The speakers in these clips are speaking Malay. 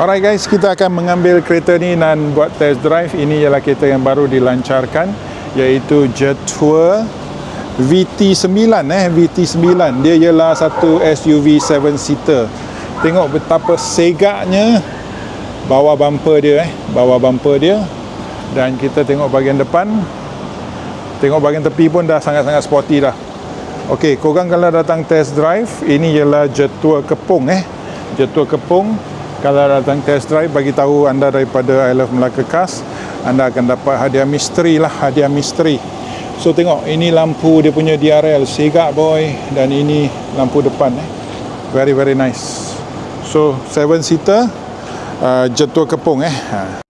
Alright guys, kita akan mengambil kereta ni dan buat test drive. Ini ialah kereta yang baru dilancarkan iaitu Jetour VT9 eh, VT9. Dia ialah satu SUV 7 seater. Tengok betapa segaknya bawah bumper dia eh, bawah bumper dia. Dan kita tengok bahagian depan. Tengok bahagian tepi pun dah sangat-sangat sporty dah. Okey, korang kalau datang test drive, ini ialah Jetour Kepung eh. Jetour Kepung kalau datang test drive bagi tahu anda daripada I Love Melaka Cars anda akan dapat hadiah misteri lah hadiah misteri so tengok ini lampu dia punya DRL segak boy dan ini lampu depan eh. very very nice so 7 seater uh, jetua kepung eh ha.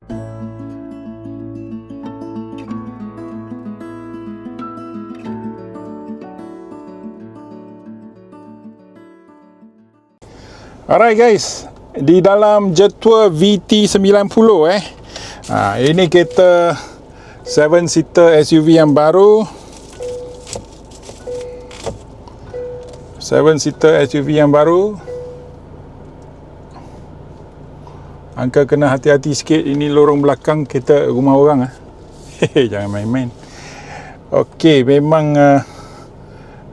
Alright guys, di dalam Jetour VT90 eh. Ha, ini kereta 7 seater SUV yang baru. 7 seater SUV yang baru. Angka kena hati-hati sikit ini lorong belakang kereta rumah orang ah. Jangan main-main. Okey, memang uh,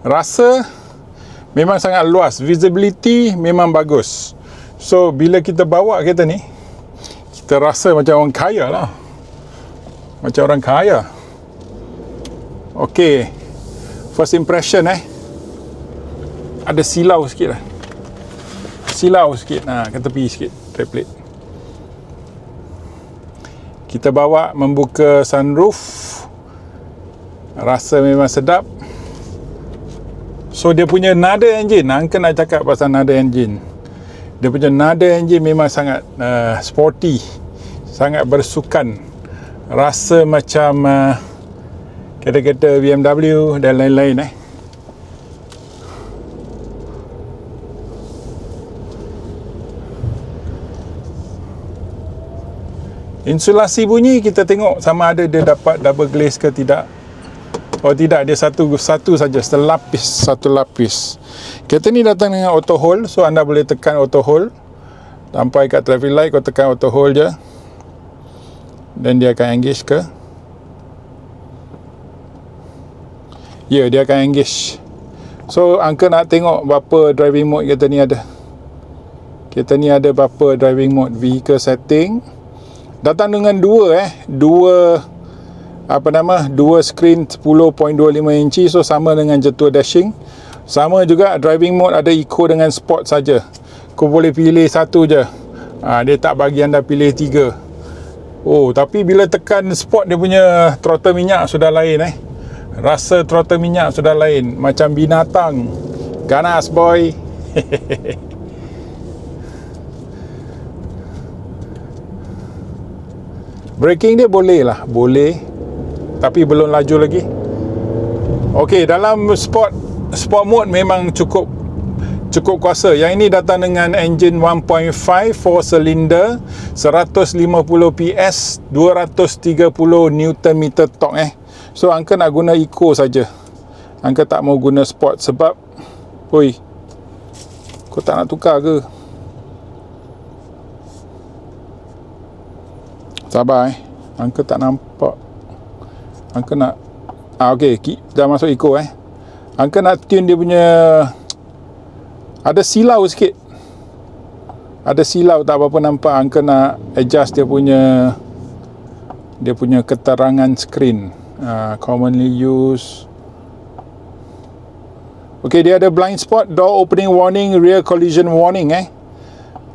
rasa memang sangat luas. Visibility memang bagus. So bila kita bawa kereta ni Kita rasa macam orang kaya lah. Macam orang kaya. Okay First impression eh? Ada silau sikit lah. Silau sikit. Nah, Ke tepi sikit. Trap plate Kita bawa membuka sunroof. Rasa memang sedap. So dia punya nada engine. Nak cakap pasal nada engine dia punya nada engine memang sangat uh, sporty sangat bersukan. Rasa macam uh, kereta-kereta BMW dan lain-lain eh. Insulasi bunyi kita tengok sama ada dia dapat double glaze ke tidak Oh tidak, dia satu satu saja, selapis, satu lapis. Kereta ni datang dengan auto hold, so anda boleh tekan auto hold. Sampai kat traffic light kau tekan auto hold je. Dan dia akan engage ke? Ya, yeah, dia akan engage. So, angka nak tengok berapa driving mode kereta ni ada. Kereta ni ada berapa driving mode vehicle setting. Datang dengan dua eh, dua apa nama? Dua screen 10.25 inci so sama dengan Jetour dashing. Sama juga driving mode ada eco dengan sport saja. Kau boleh pilih satu je. Ha, dia tak bagi anda pilih tiga. Oh tapi bila tekan sport dia punya throttle minyak sudah lain eh. Rasa throttle minyak sudah lain. Macam binatang. Ganas boy. Braking dia boleh lah. Boleh tapi belum laju lagi Okey, dalam sport sport mode memang cukup cukup kuasa. Yang ini datang dengan engine 1.5 4 cylinder 150 PS 230 Newton meter torque eh. So angka nak guna eco saja. Angka tak mau guna sport sebab oi. Kau tak nak tukar ke? Sabar eh. Angka tak nampak Angka nak ah, Okay Dah masuk eco eh. Angka nak tune dia punya Ada silau sikit. Ada silau tak apa-apa nampak. Angka nak adjust dia punya Dia punya keterangan screen. Uh, Commonly used. Okay dia ada blind spot Door opening warning Rear collision warning eh.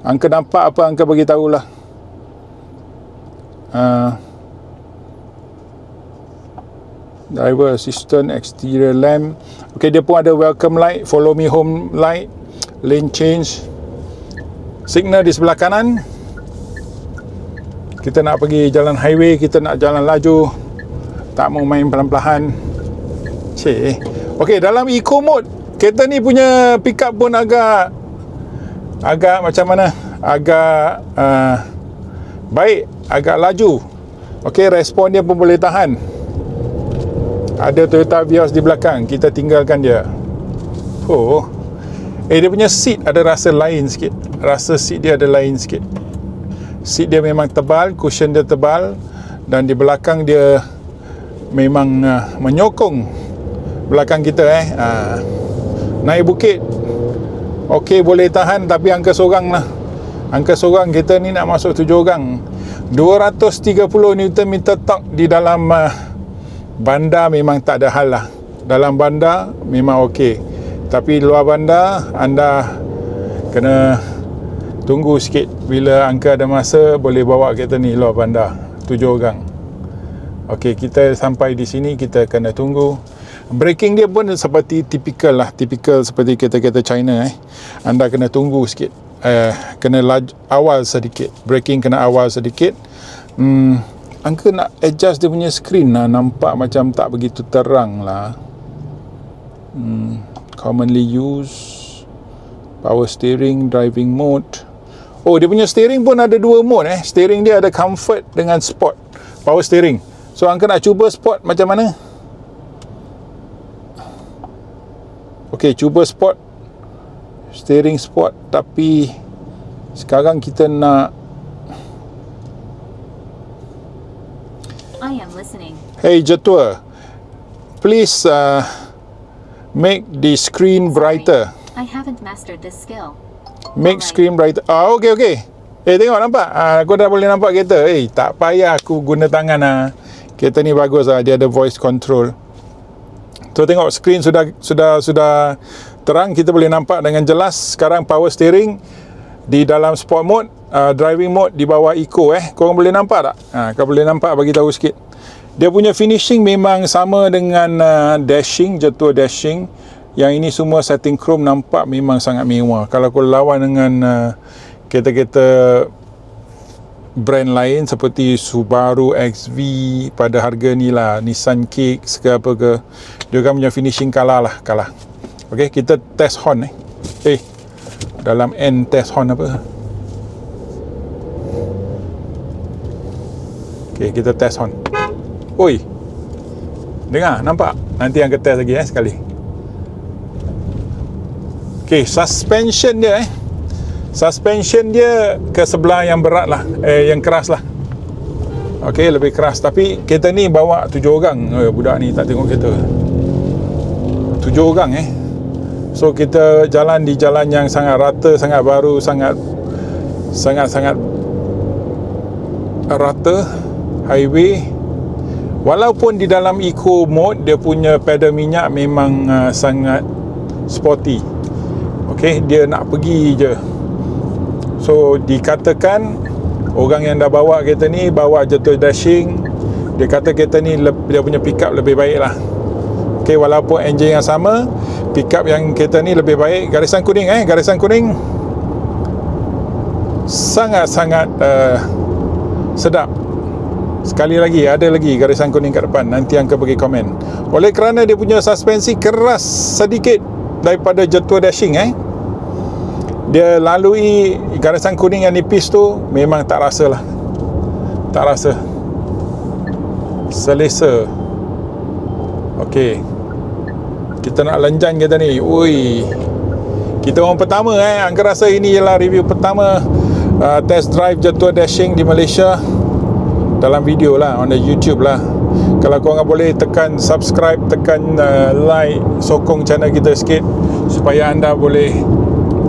Angka nampak apa Angka bagi tahulah. Uh, driver assistant exterior lamp. Ok dia pun ada welcome light follow me home light lane change. Signal di sebelah kanan. Kita nak pergi jalan highway kita nak jalan laju. Tak mau main pelan-pelan. Cik ok dalam eco mode kereta ni punya pick up pun agak agak macam mana? Agak uh, baik agak laju. Ok respon dia pun boleh tahan ada Toyota Vios di belakang. Kita tinggalkan dia. Oh. Eh dia punya seat ada rasa lain sikit. Rasa seat dia ada lain sikit. Seat dia memang tebal cushion dia tebal dan di belakang dia memang uh, menyokong. Belakang kita eh. Uh, naik bukit. Okey boleh tahan tapi angka seorang lah. Angka seorang kita ni nak masuk tujuh orang. 230 Nm torque di dalam uh, bandar memang tak ada hal lah. Dalam bandar memang okey. Tapi luar bandar anda kena tunggu sikit. Bila angka ada masa boleh bawa kereta ni luar bandar. Tujuh orang. Okey, kita sampai di sini kita kena tunggu. Braking dia pun seperti typical lah. Typical seperti kereta-kereta China eh. Anda kena tunggu sikit. Eh, kena laj, awal sedikit. Braking kena awal sedikit. Hmm, angka nak adjust dia punya screen lah nampak macam tak begitu terang lah. Hmm, commonly used power steering driving mode. Oh dia punya steering pun ada dua mode eh. Steering dia ada comfort dengan sport power steering. So angka nak cuba spot macam mana? Okey, cuba spot steering spot tapi sekarang kita nak I am listening. Hey Jatua, please uh, make the screen brighter. I haven't mastered this skill. Make Alright. screen brighter. Ah, okey okey. Eh tengok nampak? Ah, aku dah boleh nampak kereta. Eh, tak payah aku guna tangan ah. Kereta ni bagus lah, dia ada voice control. So tengok screen sudah sudah sudah terang, kita boleh nampak dengan jelas. Sekarang power steering di dalam sport mode, uh, driving mode di bawah eco eh. Korang boleh nampak tak? Ha, kau boleh nampak bagi tahu sikit. Dia punya finishing memang sama dengan uh, dashing, jatuh dashing. Yang ini semua setting chrome nampak memang sangat mewah. Kalau kau lawan dengan uh, kereta-kereta brand lain seperti Subaru XV pada harga ni lah Nissan Kicks ke apa ke dia kan punya finishing kalah lah kalah ok kita test horn eh eh dalam N test horn apa ok kita test horn oi. Dengar nampak? Nanti yang ke test lagi eh sekali. Ok suspension dia eh. Suspension dia ke sebelah yang berat lah. Eh, yang keras lah. Ok lebih keras. Tapi kereta ni bawa tujuh orang. Eh, budak ni tak tengok kereta. Tujuh orang eh. So kita jalan di jalan yang sangat rata sangat baru sangat sangat sangat rata highway. Walaupun di dalam eco mode dia punya pedal minyak memang uh, sangat sporty. Ok dia nak pergi je. So dikatakan orang yang dah bawa kereta ni bawa jatuh dashing. Dia kata kereta ni dia punya pick up lebih baik lah. Okay, walaupun enjin yang sama pick up yang kereta ni lebih baik. Garisan kuning eh garisan kuning. Sangat-sangat uh, sedap sekali lagi ada lagi garisan kuning kat depan. Nanti angka bagi komen. Oleh kerana dia punya suspensi keras sedikit daripada jatuh dashing eh? Dia lalui garisan kuning yang nipis tu memang tak rasa lah. Tak rasa. Selesa. Ok kita nak lenjan kita ni. Ui. Kita orang pertama eh? Angka rasa ini ialah review pertama uh, test drive jatuh dashing di Malaysia dalam video lah on the YouTube lah. Kalau korang boleh tekan subscribe tekan uh, like sokong channel kita sikit supaya anda boleh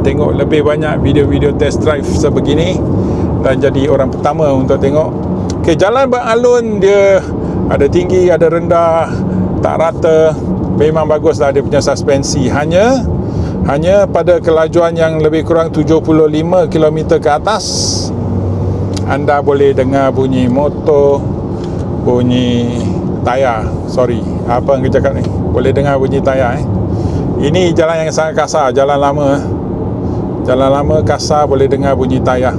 tengok lebih banyak video-video test drive sebegini dan jadi orang pertama untuk tengok. Ok jalan Bang Alun dia ada tinggi ada rendah tak rata. Memang bagus lah dia punya suspensi. Hanya hanya pada kelajuan yang lebih kurang 75 km ke atas anda boleh dengar bunyi motor bunyi tayar. Sorry apa yang cakap ni? Boleh dengar bunyi tayar eh? Ini jalan yang sangat kasar jalan lama eh? Jalan lama kasar boleh dengar bunyi tayar.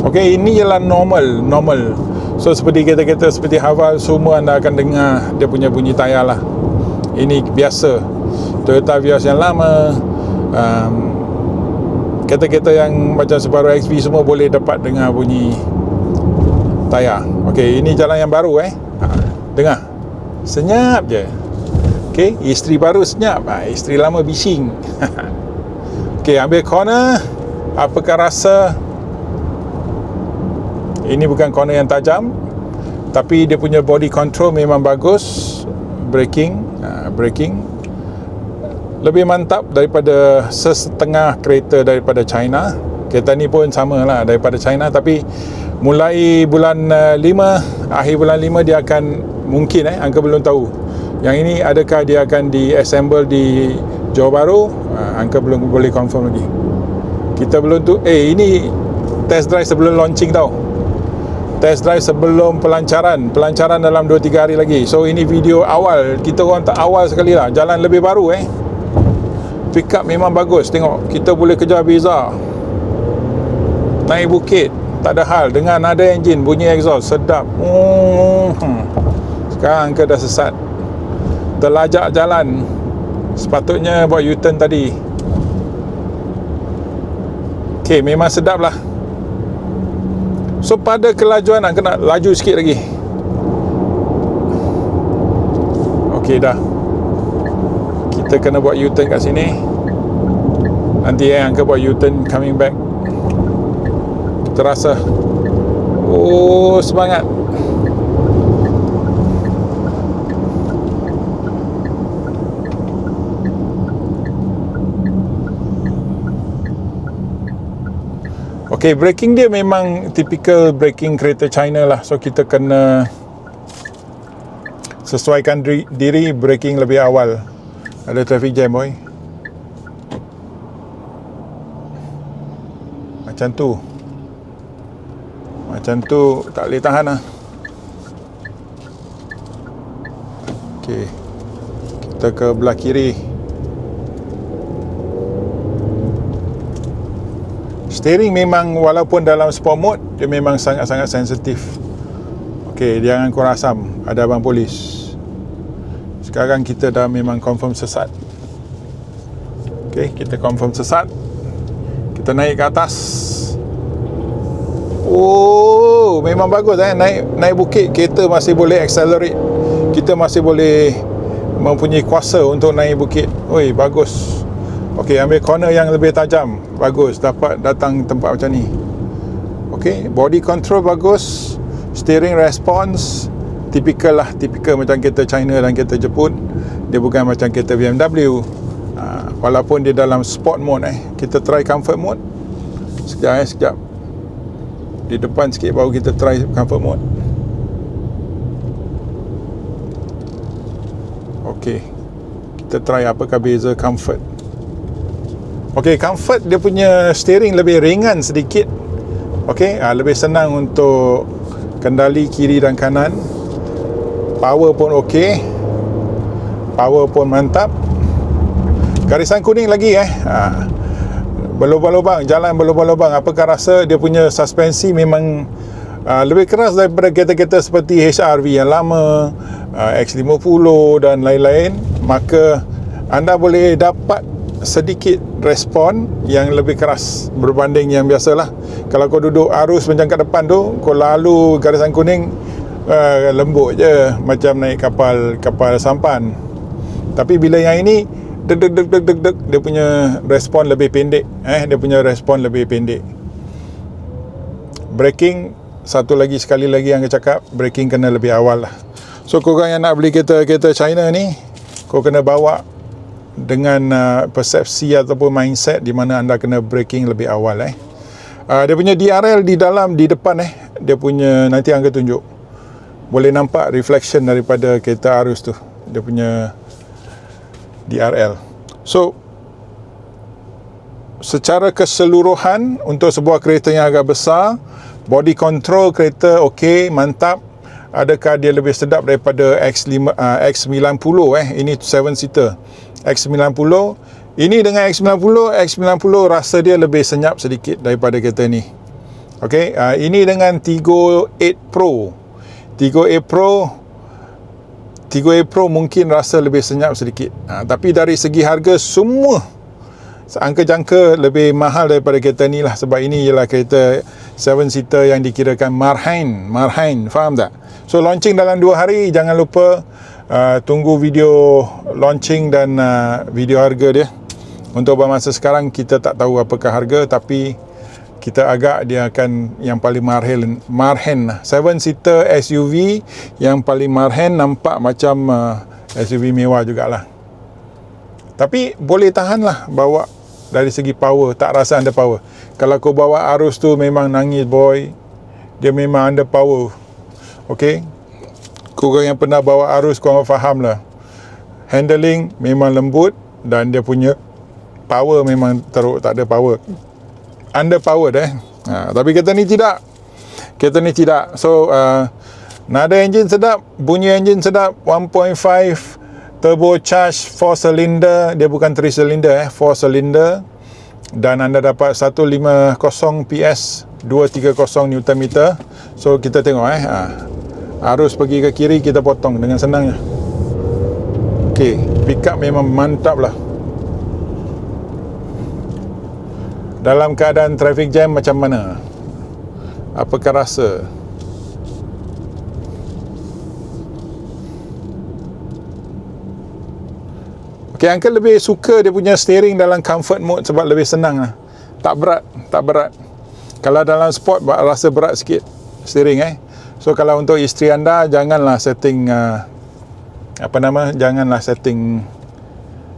Okey, ini ialah normal Normal. So seperti kereta-kereta seperti Haval Semua anda akan dengar dia punya bunyi tayar lah. Ini biasa. Toyota Vios yang lama um, Kereta-kereta yang macam Subaru XV semua boleh dapat dengar bunyi tayar. Okey, ini jalan yang baru eh? Ha, Dengar. Senyap je. Okey, isteri baru senyap. Ha, Isteri lama bising. Okey, ambil corner. Apakah rasa? Ini bukan corner yang tajam tapi dia punya body control memang bagus. Braking, uh, braking lebih mantap daripada sesetengah kereta daripada China. Kereta ni pun sama lah daripada China tapi mulai bulan uh, 5 akhir bulan 5 dia akan mungkin eh angka belum tahu. Yang ini adakah dia akan di assemble di Johor Bahru? Uh, angka belum boleh confirm lagi. Kita belum tu eh ini test drive sebelum launching tau test drive sebelum pelancaran pelancaran dalam 2-3 hari lagi so ini video awal kita orang tak awal sekali lah jalan lebih baru eh pick up memang bagus. Tengok kita boleh kejar beza naik bukit. Tak ada hal. Dengan ada enjin bunyi exhaust. Sedap. Hmm. sekarang ke dah sesat. Terlajak jalan. Sepatutnya buat U-turn tadi. Ok memang sedap lah. So pada kelajuan nak kena laju sikit lagi. Okey dah Kita kena buat U-turn kat sini Nanti eh Angka buat U-turn coming back Kita rasa Oh semangat Okay, braking dia memang typical braking kereta China lah. So kita kena sesuaikan diri braking lebih awal. Ada traffic jam boy. Macam tu. Macam tu tak boleh tahan lah. Okay. Kita ke belah kiri. Steering memang walaupun dalam sport mode dia memang sangat-sangat sensitif. Okey, jangan kau rasam. Ada abang polis. Sekarang kita dah memang confirm sesat. Okey, kita confirm sesat. Kita naik ke atas. Oh, memang bagus eh naik naik bukit kereta masih boleh accelerate. Kita masih boleh mempunyai kuasa untuk naik bukit. Oi, bagus. Okey, ambil corner yang lebih tajam bagus dapat datang tempat macam ni ok body control bagus steering response typical lah typical macam kereta China dan kereta Jepun. Dia bukan macam kereta BMW ha, walaupun dia dalam sport mode eh. Kita try comfort mode. Sekejap eh sekejap. Di depan sikit baru kita try comfort mode. Ok kita try apakah beza comfort. Okey, comfort dia punya steering lebih ringan sedikit. Okey, uh, lebih senang untuk kendali kiri dan kanan. Power pun okey. Power pun mantap. Garisan kuning lagi eh. Uh, berlubang-lubang, jalan berlubang-lubang. Apakah rasa dia punya suspensi memang uh, lebih keras daripada kereta-kereta seperti HRV yang lama, uh, X50 dan lain-lain. Maka anda boleh dapat sedikit respon yang lebih keras berbanding yang biasalah kalau kau duduk arus macam kat depan tu kau lalu garisan kuning uh, lembut je macam naik kapal kapal sampan tapi bila yang ini deg deg deg deg deg deg dia punya respon lebih pendek eh dia punya respon lebih pendek braking satu lagi sekali lagi yang saya cakap braking kena lebih awal lah so kau yang nak beli kereta kereta China ni kau kena bawa dengan uh, persepsi ataupun mindset di mana anda kena braking lebih awal eh. Uh, dia punya DRL di dalam di depan eh dia punya nanti angka tunjuk. Boleh nampak reflection daripada kereta arus tu. Dia punya DRL. So secara keseluruhan untuk sebuah kereta yang agak besar, body control kereta okey, mantap. Adakah dia lebih sedap daripada X5 uh, X90 eh? Ini 7 seater. X90 ini dengan X90 X90 rasa dia lebih senyap sedikit daripada kereta ni ok uh, ini dengan Tigo 8 Pro Tigo 8 Pro Tigo 8 Pro mungkin rasa lebih senyap sedikit. Uh, tapi dari segi harga semua angka jangka lebih mahal daripada kereta ni lah. Sebab ini ialah kereta 7 seater yang dikirakan marhain. Marhain faham tak? So launching dalam 2 hari. Jangan lupa uh, tunggu video launching dan uh, video harga dia. Untuk masa sekarang kita tak tahu apakah harga tapi kita agak dia akan yang paling marhen marhen lah. 7 seater SUV yang paling marhen nampak macam uh, SUV mewah jugalah. Tapi boleh tahan lah bawa dari segi power tak rasa ada power. Kalau kau bawa arus tu memang nangis boy. Dia memang under power. Ok korang yang pernah bawa arus korang faham lah. Handling memang lembut dan dia punya power memang teruk tak ada power under powered eh. Ha, tapi kereta ni tidak. Kereta ni tidak. So uh, nada engine sedap, bunyi engine sedap 1.5 turbo charge 4 cylinder, dia bukan 3 cylinder eh, 4 cylinder dan anda dapat 150 PS 230 Nm meter. So kita tengok eh. Ha. Arus pergi ke kiri kita potong dengan senangnya. Okey, pick up memang mantap lah. Dalam keadaan traffic jam macam mana? Apakah rasa? Okay, Uncle lebih suka dia punya steering dalam comfort mode sebab lebih senang lah. Tak berat, tak berat. Kalau dalam sport, rasa berat sikit steering eh. So, kalau untuk isteri anda, janganlah setting, uh, apa nama, janganlah setting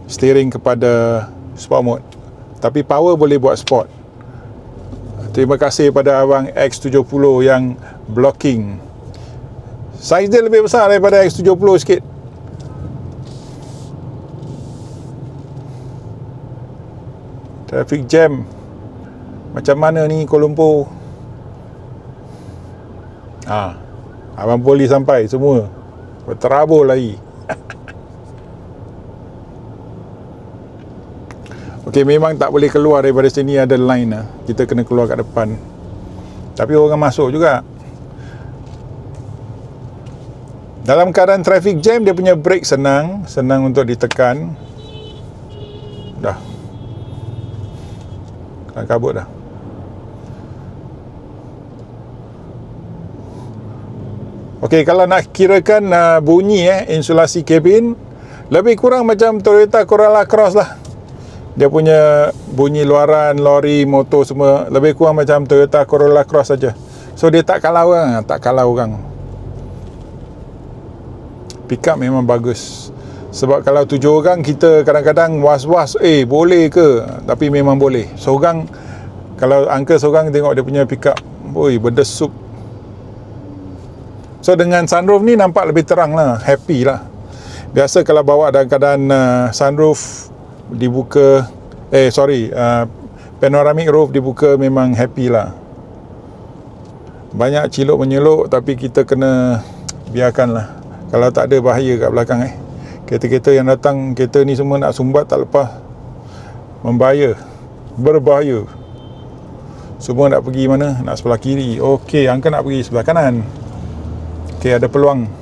steering kepada sport mode tapi power boleh buat sport terima kasih pada abang X70 yang blocking. Saiz dia lebih besar daripada X70 sikit. Traffic jam. Macam mana ni Kuala Lumpur? Ha, abang polis sampai semua. Berterabur lagi Okey memang tak boleh keluar daripada sini ada line lah. Kita kena keluar kat depan. Tapi orang masuk juga. Dalam keadaan traffic jam dia punya brake senang, senang untuk ditekan. Dah. Kan kabut dah. Okey kalau nak kirakan uh, bunyi eh insulasi kabin lebih kurang macam Toyota Corolla Cross lah dia punya bunyi luaran lori motor semua lebih kurang macam Toyota Corolla Cross saja. So dia tak kalah orang tak kalah orang. Pick up memang bagus. Sebab kalau tujuh orang kita kadang-kadang was-was eh boleh ke? Tapi memang boleh. Seorang kalau angka seorang tengok dia punya pick up oi berdesuk. So dengan sunroof ni nampak lebih terang lah happy lah. Biasa kalau bawa dalam keadaan uh, sunroof dibuka eh sorry uh, panoramic roof dibuka memang happy lah. Banyak ciluk menyeluk tapi kita kena biarkan lah. Kalau tak ada bahaya kat belakang eh. Kereta-kereta yang datang kereta ni semua nak sumbat tak lepas. Membahaya. Berbahaya. Semua nak pergi mana? Nak sebelah kiri. Ok angka nak pergi sebelah kanan. Ok ada peluang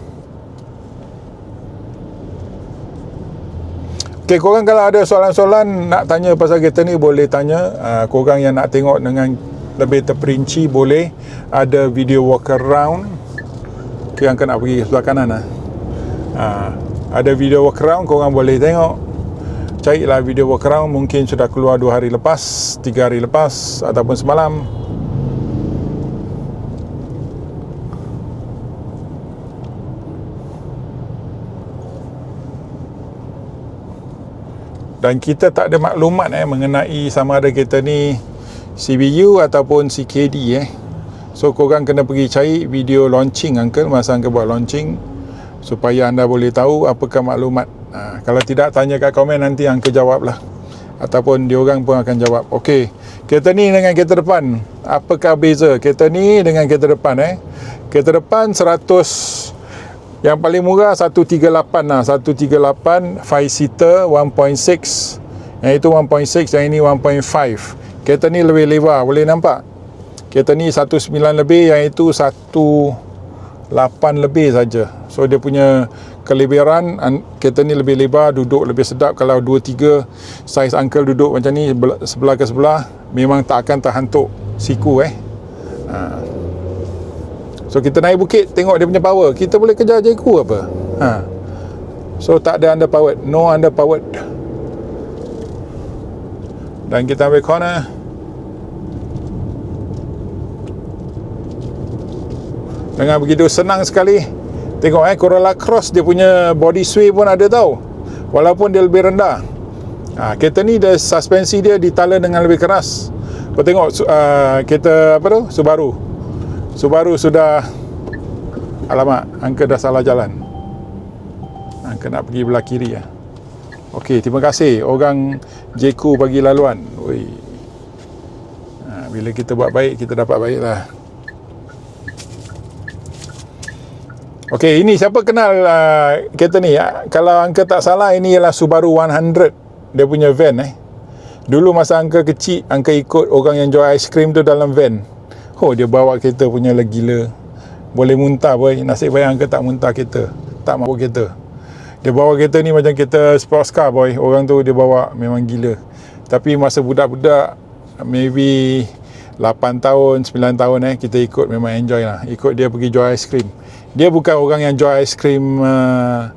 Okay, korang kalau ada soalan-soalan nak tanya pasal kereta ni boleh tanya. Uh, korang yang nak tengok dengan lebih terperinci boleh. Ada video walk around. Okay, yang nak pergi sebelah kanan lah. Uh, ada video walk around korang boleh tengok. Carilah video walk around mungkin sudah keluar 2 hari lepas, 3 hari lepas ataupun semalam. Dan kita tak ada maklumat eh mengenai sama ada kereta ni CBU ataupun CKD eh. So korang kena pergi cari video launching uncle. Masa uncle buat launching supaya anda boleh tahu apakah maklumat. Ha, kalau tidak tanya kat komen nanti uncle jawab lah ataupun diorang pun akan jawab. Ok kereta ni dengan kereta depan. Apakah beza? Kereta ni dengan kereta depan eh. Kereta depan 100 yang paling murah 138 lah. 138 5 seater 1.6 yang itu 1.6 yang ini 1.5 kereta ni lebih lebar boleh nampak? Kereta ni 19 lebih yang itu 18 lebih saja. So dia punya kelebihan kereta ni lebih lebar duduk lebih sedap. Kalau 2-3 saiz uncle duduk macam ni sebelah ke sebelah memang tak akan terhantuk siku eh. Ha. So kita naik bukit tengok dia punya power. Kita boleh kejar jeku apa? Ha. So tak ada underpowered, no underpowered. Dan kita ambil corner. Dengan begitu senang sekali. Tengok eh Corolla Cross dia punya body sway pun ada tau. Walaupun dia lebih rendah. Ha, kereta ni dia suspensi dia ditala dengan lebih keras. Kau tengok uh, kereta apa tu? Subaru. Subaru sudah alamak angka dah salah jalan angka nak pergi belah kiri ya. Okey, terima kasih orang Jeku bagi laluan. Oi. Ha, bila kita buat baik, kita dapat baik lah. Okey, ini siapa kenal uh, kereta ni? Ya? Kalau angka tak salah, ini ialah Subaru 100. Dia punya van eh. Dulu masa angka kecil, angka ikut orang yang jual aiskrim tu dalam van. Oh, dia bawa kereta punya lagi gila. Boleh muntah boy. Nasib baik angka tak muntah kereta. Tak mabuk kereta. Dia bawa kereta ni macam kereta sports car boy. Orang tu dia bawa memang gila. Tapi masa budak-budak, maybe 8 tahun, 9 tahun eh, kita ikut memang enjoy lah. Ikut dia pergi jual aiskrim. Dia bukan orang yang jual aiskrim uh,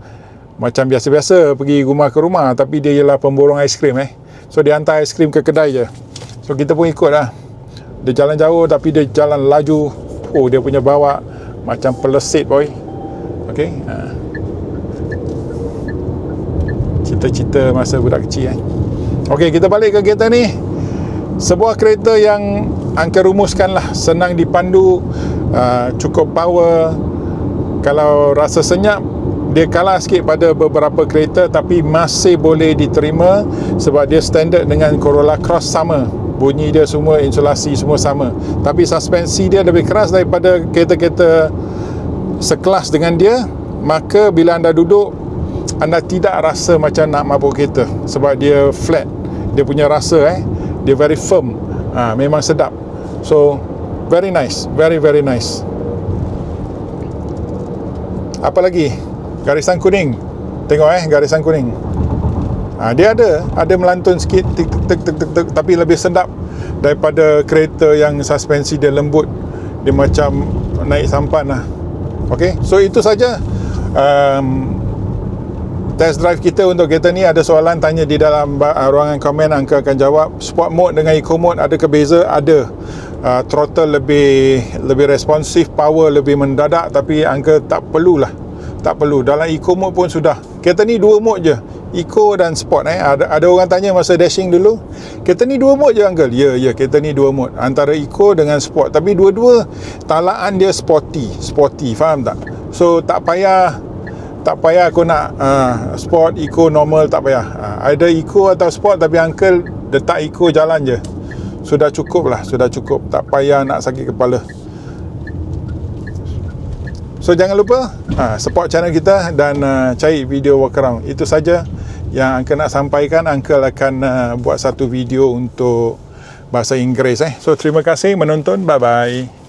macam biasa-biasa pergi rumah ke rumah tapi dia ialah pemborong aiskrim eh. So dia hantar aiskrim ke kedai je. So kita pun ikut lah. Dia jalan jauh tapi dia jalan laju. Oh dia punya bawa macam pelesit boy. Okay. Ha. Cita-cita masa budak kecil eh. Okay kita balik ke kereta ni. Sebuah kereta yang angka rumuskan lah. Senang dipandu. Uh, cukup power. Kalau rasa senyap dia kalah sikit pada beberapa kereta tapi masih boleh diterima sebab dia standard dengan Corolla Cross sama bunyi dia semua insulasi semua sama. Tapi suspensi dia lebih keras daripada kereta-kereta sekelas dengan dia. Maka bila anda duduk anda tidak rasa macam nak mabuk kereta. Sebab dia flat. Dia punya rasa eh dia very firm. Ha, memang sedap. So very nice. Very very nice. Apa lagi? Garisan kuning. Tengok eh garisan kuning ha, dia ada ada melantun sikit tik tik tik tik tik, tapi lebih sedap daripada kereta yang suspensi dia lembut. Dia macam naik sampan lah. Ok so itu saja. Um, test drive kita untuk kereta ni ada soalan tanya di dalam uh, ruangan komen Angka akan jawab. Sport mode dengan eco mode ada ke beza? Ada. Uh, throttle lebih lebih responsif power lebih mendadak tapi Angka tak perlulah. Tak perlu. Dalam eco mode pun sudah. Kereta ni dua mode je eco dan sport eh. Ada, ada orang tanya masa dashing dulu. Kereta ni dua mode je uncle? Ya ya kereta ni dua mode. Antara eco dengan sport. Tapi dua-dua talaan dia sporty. Sporty faham tak? So tak payah tak payah aku nak uh, sport eco normal tak payah. Uh, either eco atau sport tapi uncle letak eco jalan je. Sudah cukup lah sudah cukup. Tak payah nak sakit kepala So jangan lupa ha, support channel kita dan uh, cari video walk around. Itu saja yang Uncle nak sampaikan. Uncle akan uh, buat satu video untuk bahasa Inggeris eh. So terima kasih menonton. Bye bye.